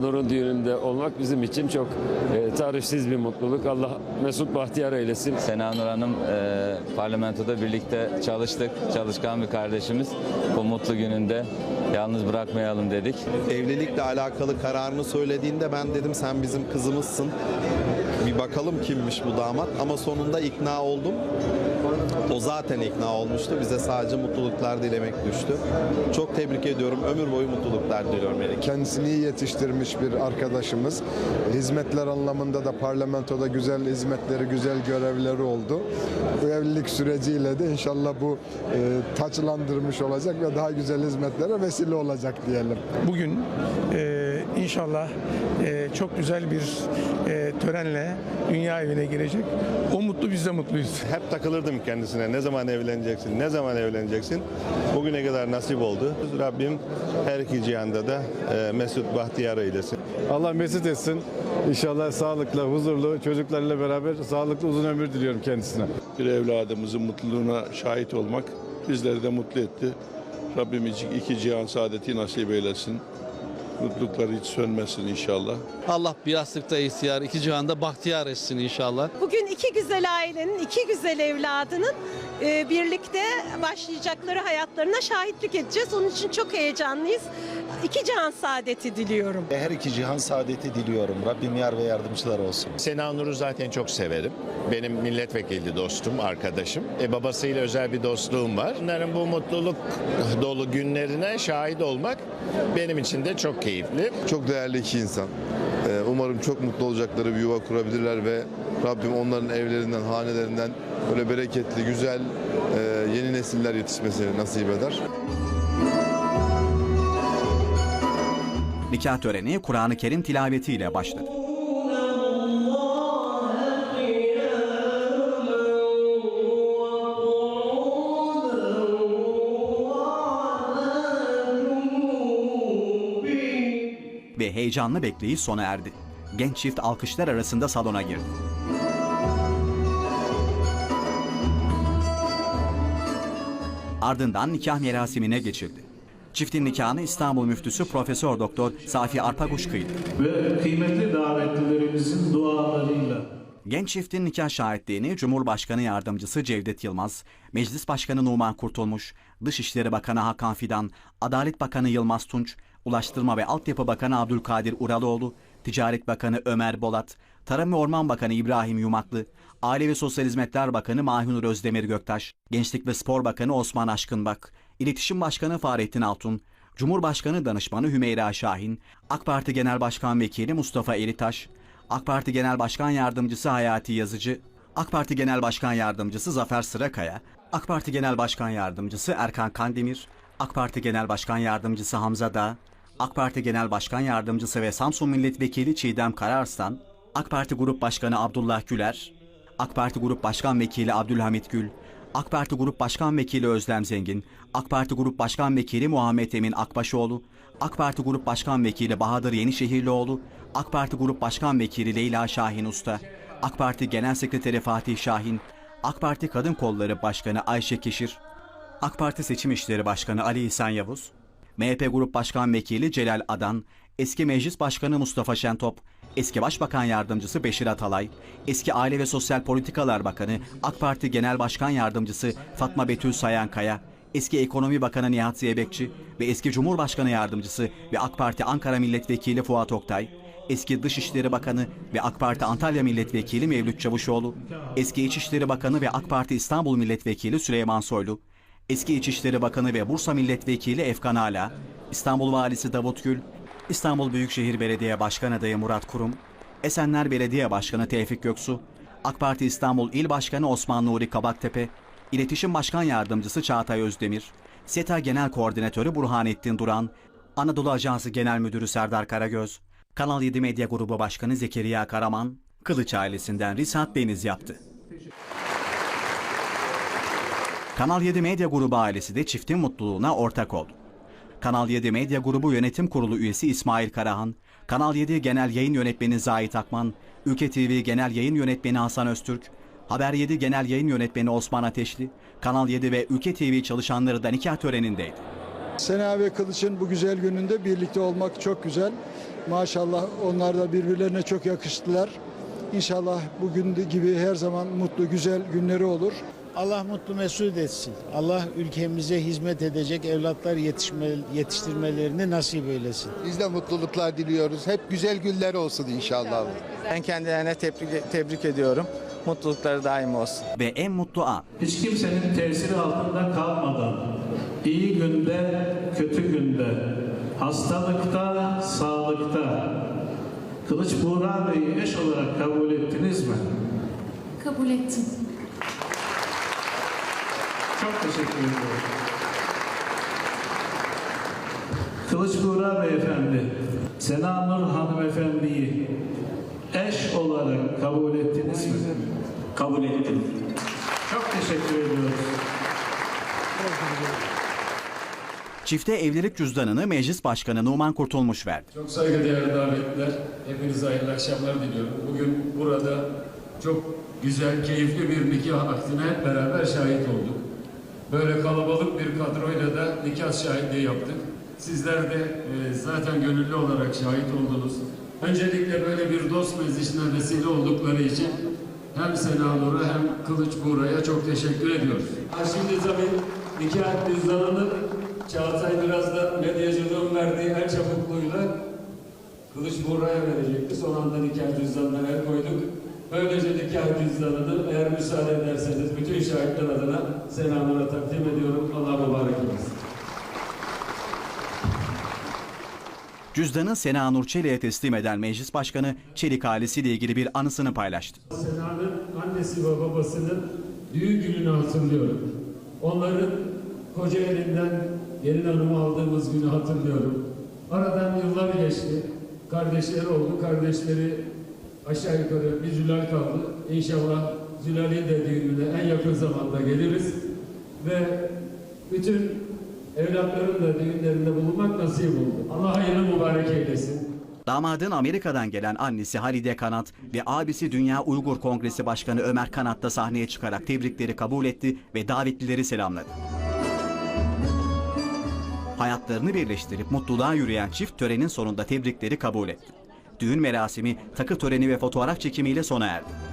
Nur'un düğününde olmak bizim için çok e, tarifsiz bir mutluluk. Allah Mesut Bahtiyar eylesin. Sena Nur Hanım e, parlamentoda birlikte çalıştık. Çalışkan bir kardeşimiz. Bu mutlu gününde yalnız bırakmayalım dedik. Evlilikle alakalı kararını söylediğinde ben dedim sen bizim kızımızsın. Bir bakalım kimmiş bu damat ama sonunda ikna oldum. O zaten ikna olmuştu. Bize sadece mutluluklar dilemek düştü. Çok tebrik ediyorum. Ömür boyu mutluluklar diliyorum Melek. Kendisini iyi yetiştirmiş bir arkadaşımız. Hizmetler anlamında da parlamentoda güzel hizmetleri, güzel görevleri oldu. Bu evlilik süreciyle de inşallah bu e, taçlandırmış olacak ve daha güzel hizmetlere vesile olacak diyelim. Bugün e, inşallah e, çok güzel bir e, törenle dünya evine girecek. O mutlu biz de mutluyuz. Hep takılırdım kendisine. Ne zaman evleneceksin? Ne zaman evleneceksin? Bugüne kadar nasip oldu. Rabbim her iki cihanda da e, Mesut Bahtiyar eylesin. Allah mesut etsin. İnşallah sağlıkla, huzurlu, çocuklarıyla beraber sağlıklı uzun ömür diliyorum kendisine. bir evladımızın mutluluğuna şahit olmak bizleri de mutlu etti. Rabbim iki iki cihan saadeti nasip eylesin. Mutlulukları hiç sönmesin inşallah. Allah bir yastıkta ihtiyar, iki cihanda bahtiyar etsin inşallah. Bugün iki güzel ailenin, iki güzel evladının e, birlikte başlayacakları hayatlarına şahitlik edeceğiz. Onun için çok heyecanlıyız. İki can saadeti diliyorum. Her iki cihan saadeti diliyorum. Rabbim yar ve yardımcılar olsun. Sena Nur'u zaten çok severim. Benim milletvekili dostum, arkadaşım. E, babasıyla özel bir dostluğum var. Bunların bu mutluluk dolu günlerine şahit olmak benim için de çok keyifli. Çok değerli iki insan. Ee, Umarım çok mutlu olacakları bir yuva kurabilirler ve Rabbim onların evlerinden, hanelerinden böyle bereketli, güzel e, yeni nesiller yetişmesini nasip eder. Nikah töreni Kur'an-ı Kerim tilavetiyle başladı. Ve heyecanlı bekleyiş sona erdi. Genç çift alkışlar arasında salona girdi. Ardından nikah merasimine geçildi. Çiftin nikahını İstanbul Müftüsü Profesör Doktor Safi Arpaguş kıydı. Ve kıymetli davetlilerimizin dualarıyla Genç çiftin nikah şahitliğini Cumhurbaşkanı Yardımcısı Cevdet Yılmaz, Meclis Başkanı Numan Kurtulmuş, Dışişleri Bakanı Hakan Fidan, Adalet Bakanı Yılmaz Tunç, Ulaştırma ve Altyapı Bakanı Abdülkadir Uraloğlu, Ticaret Bakanı Ömer Bolat, Tarım ve Orman Bakanı İbrahim Yumaklı, Aile ve Sosyal Hizmetler Bakanı Mahunur Özdemir Göktaş, Gençlik ve Spor Bakanı Osman Aşkınbak, İletişim Başkanı Fahrettin Altun, Cumhurbaşkanı Danışmanı Hümeyra Şahin, AK Parti Genel Başkan Vekili Mustafa Elitaş, AK Parti Genel Başkan Yardımcısı Hayati Yazıcı, AK Parti Genel Başkan Yardımcısı Zafer Sırakaya, AK Parti Genel Başkan Yardımcısı Erkan Kandemir, AK Parti Genel Başkan Yardımcısı Hamza Dağ, AK Parti Genel Başkan Yardımcısı ve Samsun Milletvekili Çiğdem Kararslan, AK Parti Grup Başkanı Abdullah Güler, AK Parti Grup Başkan Vekili Abdülhamit Gül, AK Parti Grup Başkan Vekili Özlem Zengin, AK Parti Grup Başkan Vekili Muhammed Emin Akbaşoğlu, AK Parti Grup Başkan Vekili Bahadır Yenişehirlioğlu, AK Parti Grup Başkan Vekili Leyla Şahin Usta, AK Parti Genel Sekreteri Fatih Şahin, AK Parti Kadın Kolları Başkanı Ayşe Keşir, AK Parti Seçim İşleri Başkanı Ali İhsan Yavuz, MHP Grup Başkan Vekili Celal Adan, eski Meclis Başkanı Mustafa Şentop, eski Başbakan Yardımcısı Beşir Atalay, eski Aile ve Sosyal Politikalar Bakanı AK Parti Genel Başkan Yardımcısı Fatma Betül Sayankaya, eski Ekonomi Bakanı Nihat Zeybekçi ve eski Cumhurbaşkanı Yardımcısı ve AK Parti Ankara Milletvekili Fuat Oktay, eski Dışişleri Bakanı ve AK Parti Antalya Milletvekili Mevlüt Çavuşoğlu, eski İçişleri Bakanı ve AK Parti İstanbul Milletvekili Süleyman Soylu, eski İçişleri Bakanı ve Bursa Milletvekili Efkan Ala, İstanbul Valisi Davut Gül, İstanbul Büyükşehir Belediye Başkan Adayı Murat Kurum, Esenler Belediye Başkanı Tevfik Göksu, AK Parti İstanbul İl Başkanı Osman Nuri Kabaktepe, İletişim Başkan Yardımcısı Çağatay Özdemir, SETA Genel Koordinatörü Burhanettin Duran, Anadolu Ajansı Genel Müdürü Serdar Karagöz, Kanal 7 Medya Grubu Başkanı Zekeriya Karaman, Kılıç ailesinden Risat Deniz yaptı. Kanal 7 Medya Grubu ailesi de çiftin mutluluğuna ortak oldu. Kanal 7 Medya Grubu Yönetim Kurulu üyesi İsmail Karahan, Kanal 7 Genel Yayın Yönetmeni Zahit Akman, Ülke TV Genel Yayın Yönetmeni Hasan Öztürk, Haber 7 Genel Yayın Yönetmeni Osman Ateşli, Kanal 7 ve Ülke TV çalışanları da nikah törenindeydi. Sena ve Kılıç'ın bu güzel gününde birlikte olmak çok güzel. Maşallah onlar da birbirlerine çok yakıştılar. İnşallah bugün gibi her zaman mutlu güzel günleri olur. Allah mutlu mesut etsin. Allah ülkemize hizmet edecek evlatlar yetişme, yetiştirmelerini nasip eylesin. Biz de mutluluklar diliyoruz. Hep güzel günler olsun inşallah. Ben kendilerine tebrik, tebrik ediyorum. Mutlulukları daim olsun. Ve en mutlu an Hiç kimsenin tesiri altında kalmadan, iyi günde, kötü günde, hastalıkta, sağlıkta, Kılıç Buğra Bey'i eş olarak kabul ettiniz mi? Kabul ettim. Çok teşekkür ediyorum. Kılıç Buğra Beyefendi, Sena Nur Hanımefendi'yi eş olarak kabul ettiniz mi? Kabul ettim. Çok teşekkür ediyoruz. çifte evlilik cüzdanını Meclis Başkanı Numan Kurtulmuş verdi. Çok saygıdeğer davetliler. Hepinize hayırlı akşamlar diliyorum. Bugün burada çok güzel, keyifli bir nikah aktine hep beraber şahit olduk. Böyle kalabalık bir kadroyla da nikah şahitliği yaptık. Sizler de e, zaten gönüllü olarak şahit oldunuz. Öncelikle böyle bir dost meclisine vesile oldukları için hem Sena Nur'a hem Kılıç Buğra'ya çok teşekkür ediyoruz. Şimdi tabii nikah cüzdanını Çağatay biraz da medyacılığın verdiği el çabukluğuyla Kılıç Buğra'ya verecekti. Son anda nikah cüzdanına el koyduk. Böylece nikah cüzdanını eğer müsaade ederseniz bütün şahitler adına selamına takdim ediyorum. Allah mübarek olsun. Cüzdanı Sena Nur Çelik'e teslim eden Meclis Başkanı Çelik ailesiyle ilgili bir anısını paylaştı. Sena'nın annesi ve babasının düğün gününü hatırlıyorum. Onların koca elinden gelin hanımı aldığımız günü hatırlıyorum. Aradan yıllar geçti. Kardeşleri oldu. Kardeşleri aşağı yukarı bir Zülal kaldı. İnşallah Zülal'in de düğününe en yakın zamanda geliriz. Ve bütün evlatların da düğünlerinde bulunmak nasip oldu. Allah hayırlı mübarek eylesin. Damadın Amerika'dan gelen annesi Halide Kanat ve abisi Dünya Uygur Kongresi Başkanı Ömer Kanat da sahneye çıkarak tebrikleri kabul etti ve davetlileri selamladı. Hayatlarını birleştirip mutluluğa yürüyen çift törenin sonunda tebrikleri kabul etti. Düğün merasimi takı töreni ve fotoğraf çekimiyle sona erdi.